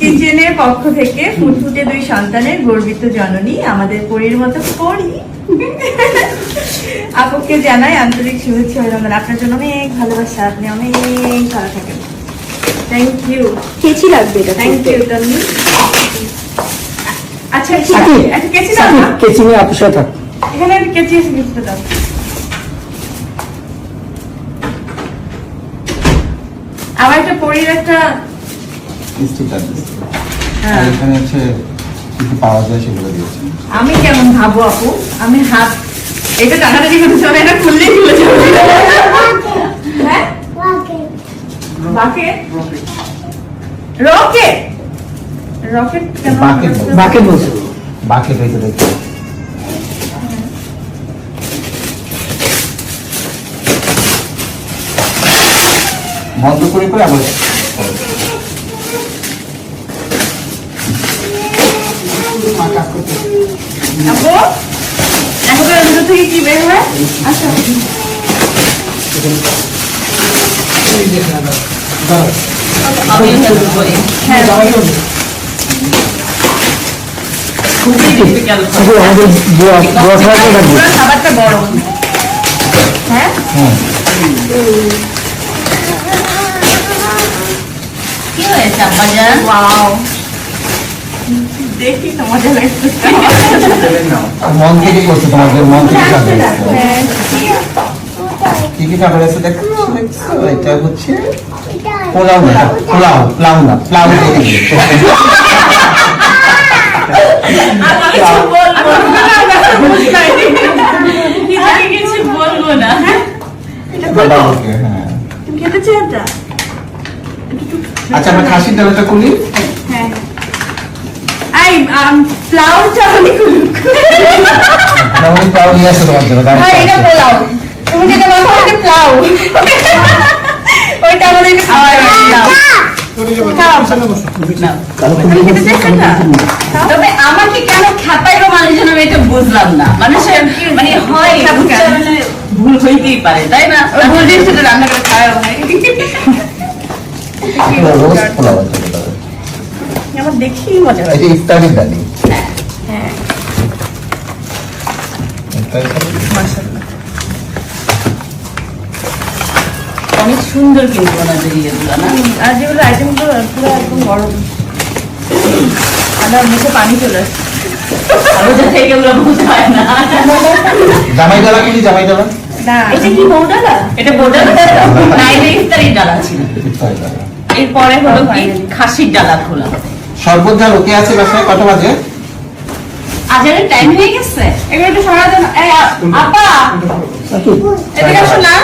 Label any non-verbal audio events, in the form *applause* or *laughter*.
কিচেনের পক্ষ থেকে ফুটফুটে দুই সন্তানের গর্বিত জননী আমাদের পরীর মতো পরি। আপুকে জানাই আন্তরিক শুভেচ্ছা অভিনন্দন। আপনার জন্য অনেক ভালোবাসা। আপনি অনেক ভালো থাকেন। থ্যাংক ইউ কেচি লাগবে এটা থ্যাংক ইউ তন্নি আচ্ছা কেচি কেচি নিয়ে সাথে এখানে একটা কেচি এসে কিছুটা দাও। আমার একটা পরীর একটা হ্যাঁ। এখানে হচ্ছে কি কি পাওয়া যায় সেগুলো দিয়েছে। আমি কেমন ভাবো আপু? আমি হাত এটা টানাটানি করতে চলে এটা খুললেই খুলে যাবে। হ্যাঁ? বাকেট রকেট রকেট কেন বাকেট। বাকে বলছে। বাকেট হইতে দেখতে বন্ধ করে করে আবার আপু এখন এর ভিতর থেকে কি বের হয় আচ্ছা আমি হেল্প করি হ্যাঁ খুবই ডিফিকাল্ট শুধু আমাদের বুয়া বুয়া খাওয়াতে লাগবে পুরো খাবারটা গরম। হ্যাঁ হুম কি আব্বাজান ওয়াও দেখি তো মজা লাগছে মন থেকে করছে তোমাদের মন থেকে কাজ হচ্ছে। হ্যাঁ কি কি খাবার আছে দেখো? এটা হচ্ছে পোলাও না পোলাও পোলাও না পোলাও। কিছু বলব না। হ্যাঁ খেতে এটা? আচ্ছা আমরা খাসির ডালাটা খুলি। হ্যাঁ। আই নিয়ে আসো তোমার জন্য হ্যাঁ এটা তুমি যেটা বলছো এটা পোলাও ওইটা আমাদের খাওয়ার পোলাও তুমি খেতে চাইছো না? তবে আমাকে কেন খাপাইলো মানুষজন আমি এটা বুঝলাম না। মানুষের মানে হয় ভুল হইতেই পারে তাই না? ওই ভুল জিনিসটা রান্না করে খাওয়া হয় *laughs* এটা রোস্ট পোলাও আছে এটা। আমার দেখি মজা লাগে এটা ডালি হ্যাঁ ইফতারির ডালি। মাশাআল্লাহ অনেক সুন্দর কিন্তু ওনাদের ইয়েগুলো না আর যেগুলো আইটেমগুলো পুরো একদম গরম আমার মুখে পানি চলে আসছে জামাই ডালা খুলি জামাই ডালা এটা কি বৌডালা। এটা নাইলে ইফতারির ডালা ছিল। ইফতারির ডালা। এরপরে হলো কি? খাসির ডালা খোলা। সর্বদা লোকে আছে বাসায়? কত বাজে? আজারের টাইম হয়ে গেছে। এগুলো একটু সরা দেন আপা! এদিকে আসো না।